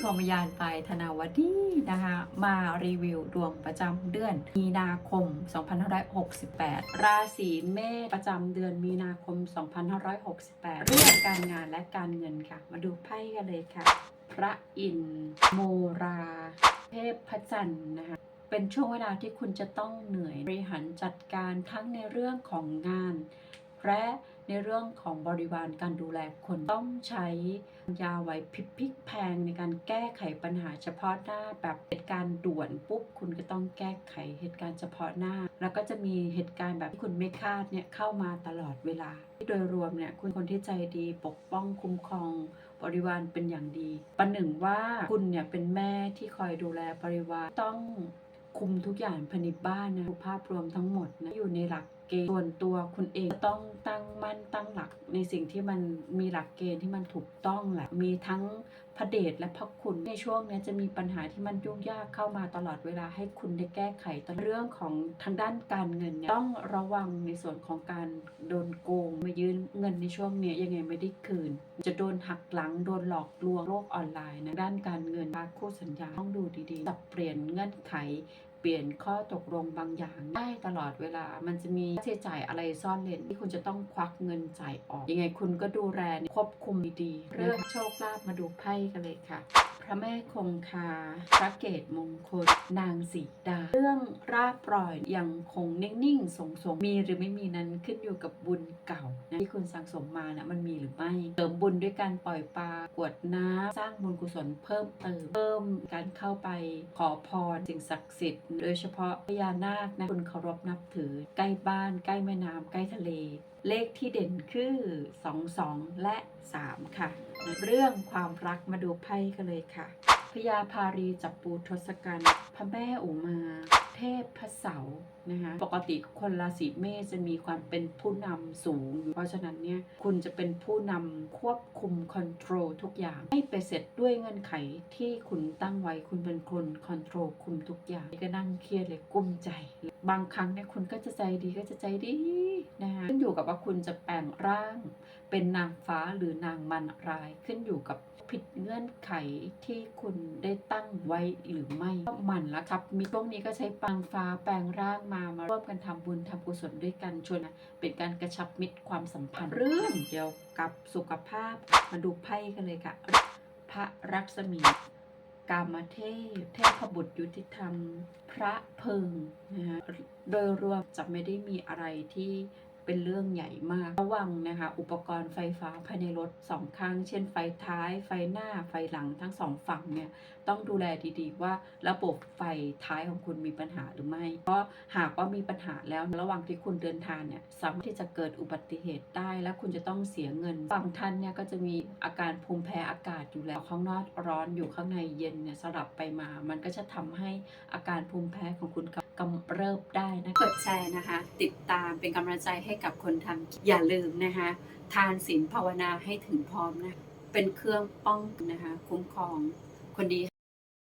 พรหมยานไปธนาวดีนะคะ มารีวิวดวงประจำเดือน มีนาคม 2568 ราศีเมษประจำเดือนมีนาคม 2568 เรื่องการงานและการเงินค่ะ มาดูไพ่กันเลยค่ะ พระอินทร์โมรา เทพพระจันทร์นะคะเป็นช่วงเวลาที่คุณจะต้องเหนื่อยบริหารจัดการทั้งในเรื่องของงาน และ ในเรื่องของบริวารการดูแลคนต้องใช้ยาไหวพริบพลิกแพงในการแก้ไขปัญหาเฉพาะหน้าแบบเหตุการณ์ด่วนปุ๊บคุณก็ต้องแก้ไขเหตุการณ์เฉพาะหน้า แล้วก็จะมีเหตุการณ์แบบที่คุณไม่คาดเนี่ยเข้ามาตลอดเวลา โดยรวมเนี่ยคุณคนที่ใจดีปกป้องคุ้มครองบริวารเป็นอย่างดี ประหนึ่งว่าคุณเนี่ยเป็นแม่ที่คอยดูแลบริวารต้องคุมทุกอย่างภายในบ้านนะภาพรวมทั้งหมดนะอยู่ในหลัก เกณฑ์ส่วนตัวคุณเองต้องตั้งมั่นตั้งหลัก ในสิ่งที่มันมีหลักเกณฑ์ที่มันถูกต้องแหละมีทั้งพระเดชและพระคุณในช่วงนี้จะมีปัญหาที่มันยุ่งยากเข้ามาตลอดเวลาให้คุณได้แก้ไขตอดเรื่องของทางด้านการเงินเนี่ยต้องระวังในส่วนของการโดนโกงมายืมเงินในช่วงนี้ยังไงไม่ได้คืน จะโดนหักหลังโดนหลอกลวงโลกออนไลน์นะด้านการเงินภาคู่สัญญาต้องดูดีๆปรับเปลี่ยนเงื่อนไข เปลี่ยนข้อตกลงบางอย่างได้ตลอดเวลา มันจะมีค่าใช้จ่ายอะไรซ่อนเร้นที่คุณจะต้องควักเงินจ่ายออก ยังไงคุณก็ดูแลควบคุมดีๆ เรื่องโชคลาภมาดูไพ่กันเลยค่ะพระแม่คงคา พระเกตมงคล นางสีดา เรื่องราบปล่อยยังคงนิ่งๆสงๆ มีหรือไม่มีนั้นขึ้นอยู่กับบุญเก่านะที่คุณสั่งสมมานะมันมีหรือไม่ เติมบุญด้วยการปล่อยปลากวดน้ำสร้างบุญกุศลเพิ่มเติม เพิ่มการเข้าไปขอพรสิ่งศักดิ์สิทธิ์โดยเฉพาะพญานาคนะคนเคารพนับถือ ใกล้บ้าน ใกล้แม่น้ำใกล้ทะเล เลขที่เด่นคือ 22 และ 3 ค่ะ เรื่องความรักมาดูไพ่กันเลยค่ะ พญาพารีจับปูทศกัณฐ์พระแม่อุมา เทพพระเสานะคะปกติคนราศีเมษจะมีความเป็นผู้นำสูงอยู่เพราะฉะนั้นเนี่ยคุณจะเป็นผู้นำควบคุมคอนโทรลทุกอย่าง ให้ไปเสร็จด้วยเงื่อนไขที่คุณตั้งไว้คุณเป็นคนคอนโทรลคุมทุกอย่างก็นั่งเครียดเลยกุ้มใจ บางครั้งเนี่ยคุณก็จะใจดีก็จะใจดีนะคะขึ้นอยู่กับว่าคุณจะแปลงร่าง เป็นนางฟ้าหรือนางมันร้ายขึ้นอยู่กับผิดเงื่อนไขที่คุณได้ตั้งไว้หรือไม่ก็มันละครับ มีพวกนี้ก็ใช้ปังฟ้าแปลงร่างมามาร่วมกันทำบุญทำกุศลด้วยกันชวนเป็นการกระชับมิตรความสัมพันธ์ เรื่องเกี่ยวกับสุขภาพมาดูไพ่กันเลยค่ะ พระรักษมีกามเทพเทพบุตรยุติธรรม พระเพิงนะฮะโดยรวมจะไม่ได้มีอะไรที่ เป็นเรื่องใหญ่มาก ระวังนะคะ อุปกรณ์ไฟฟ้าภายในรถสองข้าง เช่นไฟท้าย ไฟหน้า ไฟหลังทั้งสองฝั่งเนี่ย ต้องดูแลดีๆ ว่าระบบไฟท้ายของคุณมีปัญหาหรือไม่ เพราะหากว่ามีปัญหาแล้วระหว่างที่คุณเดินทางเนี่ยสามารถที่จะเกิดอุบัติเหตุได้ และคุณจะต้องเสียเงินบางท่านเนี่ยก็จะมีอาการภูมิแพ้อากาศอยู่แล้ว ข้างนอกร้อนอยู่ข้างในเย็นเนี่ยสลับไปมา มันก็จะทำให้อาการภูมิแพ้ของคุณ กำเริบได้นะกดแชร์นะคะ ติดตามเป็นกำลังใจให้กับคนทำอย่าลืมนะคะ ทานศีลภาวนาให้ถึงพร้อมนะ เป็นเครื่องป้องนะคะ คุ้มครองคนดี